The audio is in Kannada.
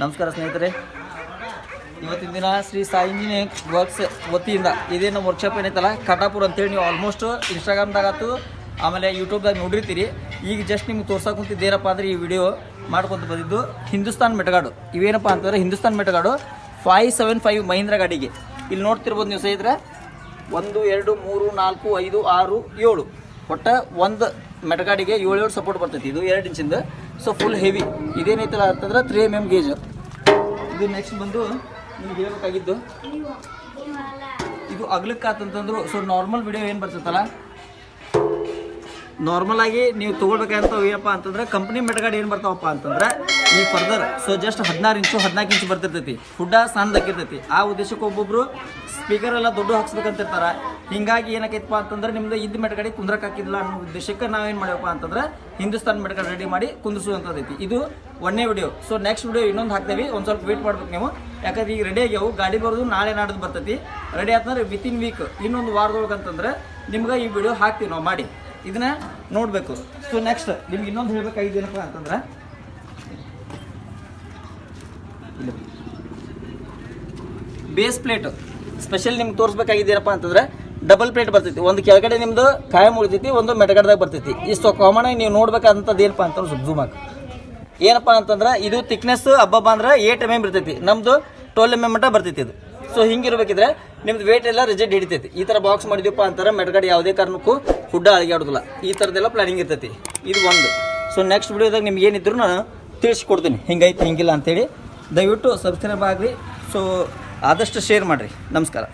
ನಮಸ್ಕಾರ ಸ್ನೇಹಿತರೆ. ಇವತ್ತಿನ ದಿನ ಶ್ರೀ ಸಾಯಿ ಇಂಜಿನಿಯರಿಂಗ್ ವರ್ಕ್ಸ್ ವತಿಯಿಂದ ಇದೇನು ವರ್ಕ್ಶಾಪ್ ಏನೈತಲ್ಲ, ಕಟಾಪುರ್ ಅಂತೇಳಿ ನೀವು ಆಲ್ಮೋಸ್ಟ್ ಇನ್ಸ್ಟಾಗ್ರಾಮ್ದಾಗ ಆತು ಆಮೇಲೆ ಯೂಟ್ಯೂಬ್ದಾಗ ನೋಡಿರ್ತೀರಿ. ಈಗ ಜಸ್ಟ್ ನಿಮ್ಗೆ ತೋರ್ಸಕ್ಕೆ ಕುಂತಿದ್ದೇನಪ್ಪ ಅಂದ್ರೆ ಈ ವಿಡಿಯೋ ಮಾಡ್ಕೊತ ಬಂದಿದ್ದು ಹಿಂದೂಸ್ತಾನ್ ಮೆಟಗಾಡು. ಇವೇನಪ್ಪ ಅಂತಂದ್ರೆ ಹಿಂದೂಸ್ತಾನ್ ಮೆಟಗಾಡು ಫೈವ್ ಸೆವೆನ್ ಫೈವ್ ಮಹೀಂದ್ರ ಗಾಡಿಗೆ. ಇಲ್ಲಿ ನೋಡ್ತಿರ್ಬೋದು ನೀವು ಸ್ನೇಹಿತರೆ, ಒಂದು, ಎರಡು, ಮೂರು, ನಾಲ್ಕು, ಐದು, ಆರು, ಏಳು. ಒಟ್ಟು ಒಂದು ಮೆಟಗಾಡಿಗೆ ಏಳು ಏಳು ಸಪೋರ್ಟ್ ಬರ್ತೈತಿ. ಇದು ಎರಡು ಇಂಚಿಂದ ಸೊ ಫುಲ್ ಹೆವಿ ಇದೇನೈತಲ್ಲ ಅಂತಂದ್ರೆ ತ್ರೀ ಎಂ ಎಂ ಗೇಜ್ ಇದು ನೆಕ್ಸ್ಟ್ ಬಂದು ನಿಮ್ಗೆ ಹೇಳ್ಬೇಕಾಗಿದ್ದು. ಇದು ಅಗ್ಲಕ್ಕಾತಂತಂದ್ರು ಸೊ ನಾರ್ಮಲ್ ವಿಡಿಯೋ ಏನು ಬರ್ತೈತಲ್ಲ? ನಾರ್ಮಲ್ ಆಗಿ ನೀವು ತಗೊಳ್ಬೇಕಂತ ಏನಪ್ಪ ಅಂತಂದ್ರೆ ಕಂಪ್ನಿ ಮೆಟಗಾಡಿ ಏನು ಬರ್ತಾವಪ್ಪ ಅಂತಂದ್ರೆ ಈ ಫರ್ದರ್ ಸೊ ಜಸ್ಟ್ ಹದಿನಾರು ಇಂಚು ಹದಿನಾಲ್ಕು ಇಂಚು ಬರ್ತಿರ್ತೈತಿ. ಫುಡ್ಡ ಸಣ್ಣದಾಗಿರ್ತೈತಿ ಆ ಉದ್ದೇಶಕ್ಕೆ ಒಬ್ಬೊಬ್ರು ಸ್ಪೀಕರ್ ಎಲ್ಲ ದೊಡ್ಡ ಹಾಕ್ಸ್ಬೇಕಂತಿರ್ತಾರ. ಹಿಂಗಾಗಿ ಏನಕ್ಕೈತಪ್ಪ ಅಂತಂದ್ರೆ ನಿಮ್ದು ಇದ್ದ ಮೆಟಗಾಡಿ ಕುಂದ್ರಕ್ ಹಾಕಿದಿಲ್ಲ ಅನ್ನೋ ಉದ್ದೇಶಕ್ಕೆ ನಾವೇನು ಮಾಡ್ಯಪ್ಪ ಅಂತಂದ್ರೆ ಹಿಂದೂಸ್ತಾನ್ ಮೆಟಗಾಡಿ ರೆಡಿ ಮಾಡಿ ಕುಂದಿಸುವಂಥದ್ದೈತಿ ಇದು ಒಂದೇ ವಿಡಿಯೋ ಸೊ ನೆಕ್ಸ್ಟ್ ವಿಡಿಯೋ ಇನ್ನೊಂದು ಹಾಕ್ತೇವೆ. ಒಂದು ಸ್ವಲ್ಪ ವೇಟ್ ಮಾಡ್ಬೇಕು ನೀವು. ಯಾಕಂದ್ರೆ ಈಗ ರೆಡಿ ಆಗ್ಯಾವು. ಗಾಡಿ ಬರೋದು ನಾಳೆ ನಾಡ್ದು ಬರ್ತೈತಿ. ರೆಡಿ ಆತಂದ್ರೆ ವಿತ್ ಇನ್ ವೀಕ್ ಇನ್ನೊಂದು ವಾರದೊಳಗೆ ಅಂತಂದ್ರೆ ನಿಮ್ಗೆ ಈ ವಿಡಿಯೋ ಹಾಕ್ತೀವಿ ನಾವು ಮಾಡಿ. ಇದನ್ನ ನೋಡಬೇಕು. ಸೊ ನೆಕ್ಸ್ಟ್ ನಿಮ್ಗೆ ಇನ್ನೊಂದು ಏನಪ್ಪ ಅಂತಂದ್ರೆ. ಬೇಸ್ ಪ್ಲೇಟ್ ಸ್ಪೆಷಲ್ ನಿಮ್ಗೆ ತೋರಿಸ್ಬೇಕಾಗಿದ್ದೇನಪ್ಪ ಅಂತಂದ್ರೆ ಡಬಲ್ ಪ್ಲೇಟ್ ಬರ್ತೈತಿ. ಒಂದು ಕೆಳಗಡೆ ನಿಮ್ದು ಕಾಯಂ ಉಳಿತೈತಿ, ಒಂದು ಮೆಟಗಡ್ದಾಗ ಬರ್ತೈತಿ. ಇಷ್ಟು ಕಾಮನ್ ಆಗಿ ನೀವು ನೋಡ್ಬೇಕಂತದ್ದು ಏನಪ್ಪ ಸ್ವಲ್ಪ ಜೂಮ್ ಹಾಕಿ. ಏನಪ್ಪ ಅಂತಂದ್ರೆ, ಇದು ತಿಕ್ನೆಸ್ ಹಬ್ಬಬ್ಬ ಅಂದ್ರೆ ಏಟ್ ಎಂ ಎಂ ಇರ್ತೈತಿ. ನಮ್ದು ಟ್ವೆಲ್ ಎಂ ಎಂ ಮಟ್ಟ ಬರ್ತೈತಿ ಇದು. ಸೊ ಹಿಂಗಿರ್ಬೇಕಿದ್ರೆ ನಿಮ್ದು ವೇಟ್ ಎಲ್ಲ ರಿಜೆಕ್ಟ್ ಹಿಡಿತೈತಿ. ಈ ಥರ ಬಾಕ್ಸ್ ಮಾಡಿದ್ವಿಪ್ಪ ಅಂತಾರೆ ಮೆಟಗಡೆ ಯಾವುದೇ ಕಾರಣಕ್ಕೂ ಫುಡ್ ಆಡೋದಿಲ್ಲ. ಈ ಥರದ್ದೆಲ್ಲ ಪ್ಲಾನಿಂಗ್ ಇರ್ತೈತಿ. ಇದು ಒಂದು. ಸೊ ನೆಕ್ಸ್ಟ್ ವಿಡಿಯೋದಾಗ ನಿಮ್ಗೆ ಏನಿದ್ರು ನಾನು ತಿಳಿಸ್ಕೊಡ್ತೀನಿ. ಹಿಂಗೈತಿ, ಹಿಂಗಿಲ್ಲ ಅಂತೇಳಿ. ದಯವಿಟ್ಟು ಸಬ್ಸ್ಕ್ರೈಬ್ ಆಗಲಿ. ಸೊ ಆದಷ್ಟು ಶೇರ್ ಮಾಡಿರಿ. ನಮಸ್ಕಾರ.